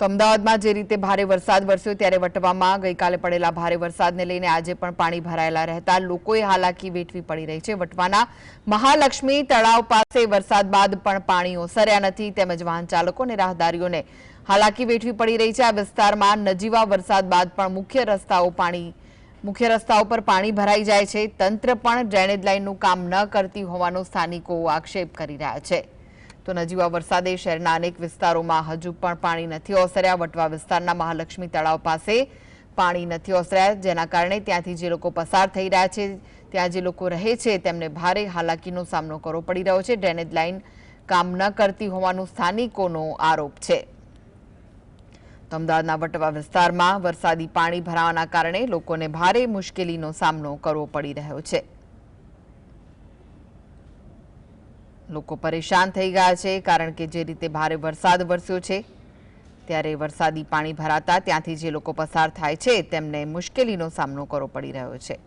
તો અમદાવાદમાં જે રીતે ભારે વરસાદ વરસ્યો ત્યારે વટવામાં ગઈકાલે પડેલા ભારે વરસાદને લઈને આજે પણ પાણી ભરાયેલા રહેતા લોકોએ હાલાકી વેઠવી પડી રહી છે. વટવાના મહાલક્ષ્મી તળાવ પાસે વરસાદ બાદ પણ પાણી ઓસર્યા નથી તેમજ વાહન ચાલકો અને રાહદારીઓને હાલાકી વેઠવી પડી રહી છે. આ વિસ્તારમાં નજીવા વરસાદ બાદ પણ મુખ્ય રસ્તાઓ પાણી, મુખ્ય રસ્તાઓ પર પાણી ભરાઈ જાય છે. તંત્ર પણ ડ્રેનેજ લાઇનનું કામ ન કરતી હોવાનો સ્થાનિકો આક્ષેપ કરી રહ્યા છે. તો નજીવા વરસાદે શહેરના અનેક વિસ્તારોમાં હજુ પણ પાણી નથી ઓસર્યા. વટવા વિસ્તારના મહાલક્ષ્મી તળાવ પાસે પાણી નથી ઓસર્યા, જેના કારણે ત્યાંથી જે લોકો પસાર થઈ રહ્યા છે, ત્યાં જે લોકો રહે છે, તેમને ભારે હાલાકીનો સામનો કરવો પડી રહ્યો છે. ડ્રેનેજ લાઇન કામ ન કરતી હોવાનો સ્થાનિકોનો આરોપ છે. તો અમદાવાદના વટવા વિસ્તારમાં વરસાદી પાણી ભરાવાના કારણે લોકોને ભારે મુશ્કેલીનો સામનો કરવો પડી રહ્યો છે. લોકો પરેશાન થઈ ગયા છે કારણ કે જે રીતે ભારે વરસાદ વરસ્યો છે, ત્યારે વરસાદી પાણી ભરાતા ત્યાંથી જે લોકો પસાર થાય છે, તેમને મુશ્કેલીનો સામનો કરવો પડી રહ્યો છે.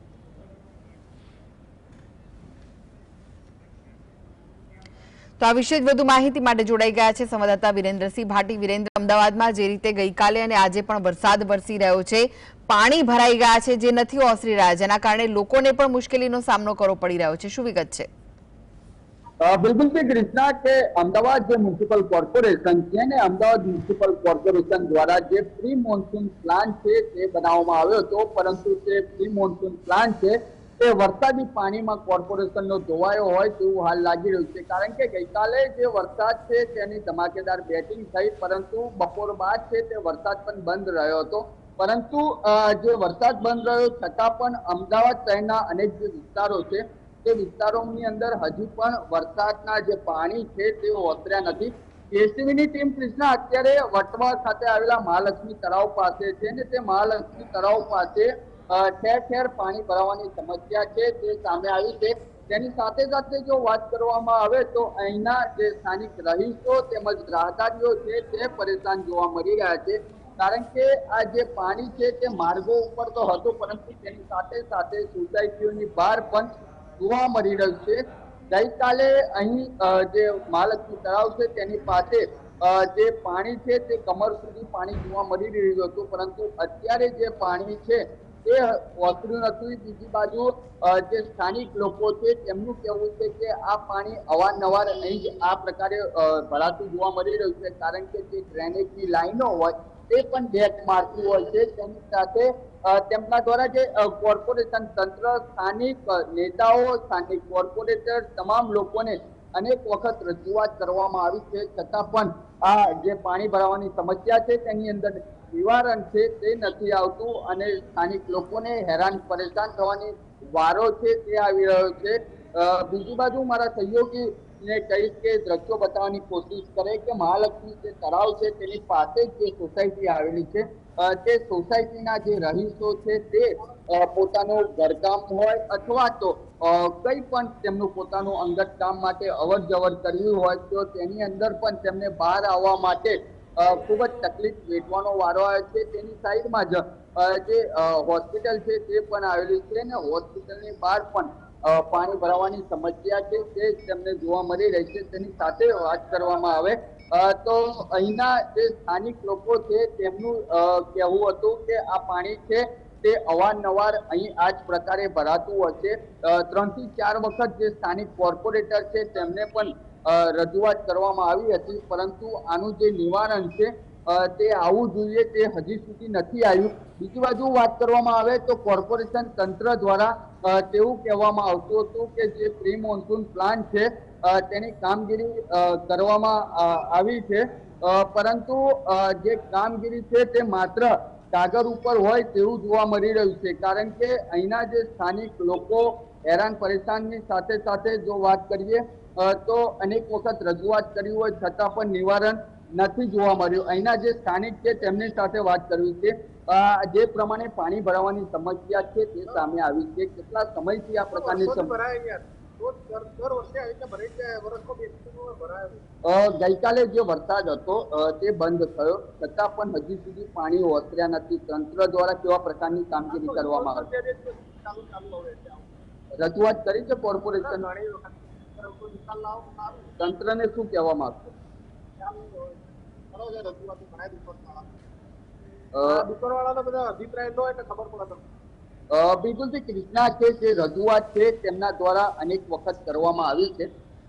તો આ વિશે જ વધુ માહિતી માટે જોડાઈ ગયા છે સંવાદદાતા વિરેન્દ્રસિંહ ભાટી. વિરેન્દ્ર, અમદાવાદમાં જે રીતે ગઈકાલે અને આજે પણ વરસાદ વરસી રહ્યો છે, પાણી ભરાઈ ગયા છે જે નથી ઓસરી રહ્યા, જેના કારણે લોકોને પણ મુશ્કેલીનો સામનો કરવો પડી રહ્યો છે. શું વિગત છે? અ, બિલકુલથી કૃષ્ણા કે અમદાવાદ જે મ્યુનિસિપલ કોર્પોરેશન છે ને અમદાવાદ મ્યુનિસિપલ કોર્પોરેશન દ્વારા જે પ્રી મોન્સૂન પ્લાન છે તે બનાવવામાં આવ્યો હતો પરંતુ તે પ્રી મોન્સૂન પ્લાન છે તે વરસાદી પાણીમાં કોર્પોરેશનનો ધોવાયો હોય તેવું હાલ લાગી રહ્યું છે. કારણ કે ગઈકાલે જે વરસાદ છે તેની ધમાકેદાર બેટિંગ થઈ પરંતુ બપોર બાદ છે તે વરસાદ પણ બંધ રહ્યો હતો. પરંતુ જે વરસાદ બંધ રહ્યો છતાં પણ અમદાવાદ શહેરના અનેક જે વિસ્તારો છે તે વિસ્તારોની અંદર હજી પણ વરસાદના જે પાણી છે તે ઓતર્યા નથી. કેસીબીની ટીમ કૃષ્ણા અત્યારે વટવા ખાતે આવેલા મહાલક્ષ્મી તળાવ પાસે છે ને તે મહાલક્ષ્મી તળાવ પાસે ઠેર ઠેર પાણી ભરાવાની સમસ્યા છે તે સામે આવી છે. તેની સાથે સાથે જો વાત કરવામાં આવે તો અહીંના જે સ્થાનિક રહીશો તેમજ રાહદારીઓ છે તે પરેશાન જોવા મળી રહ્યા છે. કારણ કે આ જે પાણી છે તે માર્ગો ઉપર તો હતું, પરંતુ તેની સાથે સાથે સોસાયટીઓની બહાર પણ જોવા મળી રહ્યું છે. ગઈકાલે અહીં જે મહાલક્ષ્મી તળાવ છે તેની પાસે જે પાણી છે તે કમર સુધી પાણી જોવા મળી રહ્યું હતું. પરંતુ અત્યારે જે પાણી છે તે ઓસર્યું નથી. બીજી બાજુ જે સ્થાનિક લોકો છે તેમનું કહેવું છે કે આ પાણી અવારનવાર અહીં આ પ્રકારે ભરાતું જોવા મળી રહ્યું છે. કારણ કે જે ડ્રેનેજની લાઈનો હોય તે પણ ડેક મારતી હોય છે, તેની સાથે તેમના દ્વારા જે કોર્પોરેશન તંત્ર, સ્થાનિક નેતાઓ, સ્થાનિક કોર્પોરેટર તમામ લોકોને અનેક વખત રજૂઆત કરવામાં આવી છે. છતાં પણ આ જે પાણી ભરાવાની સમસ્યા છે, તેની અંદર નિવારણ છે, તે નથી આવતું અને સ્થાનિક લોકોને હેરાન, પરેશાન થવાની વારો છે, તે આવી રહ્યો છે. બીજી બાજુ મારા સહયોગી ને કહીશ કે દ્રશ્યો બતાવવાની કોશિશ કરે કે મહાલક્ષ્મી જે તળાવ છે તેની પાસે જ સોસાયટી આવેલી છે તે સોસાયટીના જે રહીશો છે તે પોતાનું ઘરકામ હોય અથવા તો કંઈ પણ તેમનું પોતાનું અંગત કામ માટે અવર જવર કરવી હોય તો તેની અંદર પણ તેમને બહાર આવવા માટે ખૂબ જ તકલીફ વેઠવાનો વારો આવે છે. તેની સાઈડમાં જ જે હોસ્પિટલ છે તે પણ આવેલી છે અને હોસ્પિટલની બહાર પણ પાણી ભરાવાની સમસ્યા છે તે તેમને જોવા મળી રહી છે. તેની સાથે વાત કરવામાં આવે. તો અહીંના જે સ્થાનિક લોકો છે તેમનું કહેવું હતું કે આ પાણી છે તે અવારનવાર અહીં આ જ પ્રકારે ભરાતું હોય છે. ત્રણથી ચાર વખત જે સ્થાનિક કોર્પોરેટર છે તેમને પણ રજૂઆત કરવામાં આવી હતી. પરંતુ આનું જે નિવારણ છે તે આવવું જોઈએ, તે હજી સુધી નથી આવ્યું. બીજી બાજુ વાત કરવામાં આવે તો કોર્પોરેશન તંત્ર દ્વારા તેવું કહેવામાં આવતું હતું કે જે પ્રી મોન્સૂન પ્લાન છે તેની કામગીરી કરવામાં આવી છે. પરંતુ જે કામગીરી છે તે માત્ર કાગળ ઉપર હોય તેવું જોવા મળી રહ્યું છે. કારણ કે અહીંના જે સ્થાનિક લોકો હેરાન પરેશાનની સાથે સાથે જો વાત કરીએ તો અનેક વખત રજૂઆત કરી હોય, છતાં પણ નિવારણ નથી જોવા મળ્યું. અહીંના જે સ્થાનિક છે તેમની સાથે વાત કરવી છે. જે પ્રમાણે પાણી ભરાવાની સમસ્યા છે તે સામે આવી છે. કેટલા સમયથી આ પ્રકારની ગઈકાલે જે વરસાદ હતો તે બંધ થયો. છતાં પણ હજી સુધી પાણી ઓસર્યા નથી. તંત્ર દ્વારા કેવા પ્રકારની કામગીરી કરવામાં આવે. રજૂઆત કરી છે કોર્પોરેશન? તંત્રને શું કહેવામાં માંગશો ચાલુ હોય. કરો છે રજૂઆતો ઘણા દુકાનવાળા અ, આ દુકાનવાળાનો બધા અભિપ્રાય લો એટલે ખબર પડે તમને અ, બિલકુલથી ક્રિષ્ના છે જે રજૂઆત છે તેમના દ્વારા અનેક વખત કરવામાં આવી છે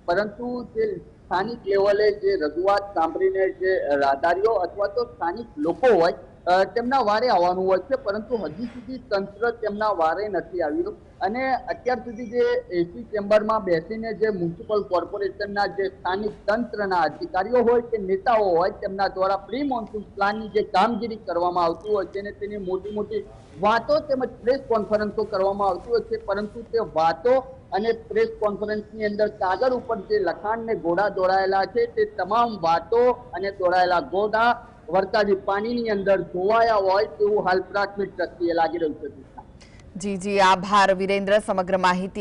પરંતુ જે સ્થાનિક લેવલે જે રજૂઆત સાંભળીને જે રાહદારીઓ અથવા તો સ્થાનિક લોકો હોય તેમના વારે આવવાનું હોય છે, પરંતુ હજી સુધી તંત્ર તેમના વારે નથી આવ્યું. અને અત્યાર સુધી જે એસી ચેમ્બરમાં બેસીને જે મ્યુનિસિપલ કોર્પોરેશનના જે સ્થાનિક તંત્રના અધિકારીઓ હોય કે નેતાઓ હોય, તેમના દ્વારા પ્રી મોન્સૂન પ્લાનની જે કામગીરી કરવામાં આવતી હોય છે અને તેની મોટી મોટી વાતો તેમજ પ્રેસ કોન્ફરન્સો કરવામાં આવતી હોય છે, પરંતુ તે વાતો અને પ્રેસ કોન્ફરન્સની અંદર કાગળ ઉપર જે લખાણ ને ઘોડા દોડાયેલા છે, તે તમામ વાતો અને દોડાયેલા ઘોડા વરસાદી પાણીની અંદર ધોવાયા હોય તેવું હાલ પ્રાથમિક દ્રષ્ટિએ લાગી રહ્યું છે. જી જી, આભાર વિરેન્દ્ર, સમગ્ર માહિતી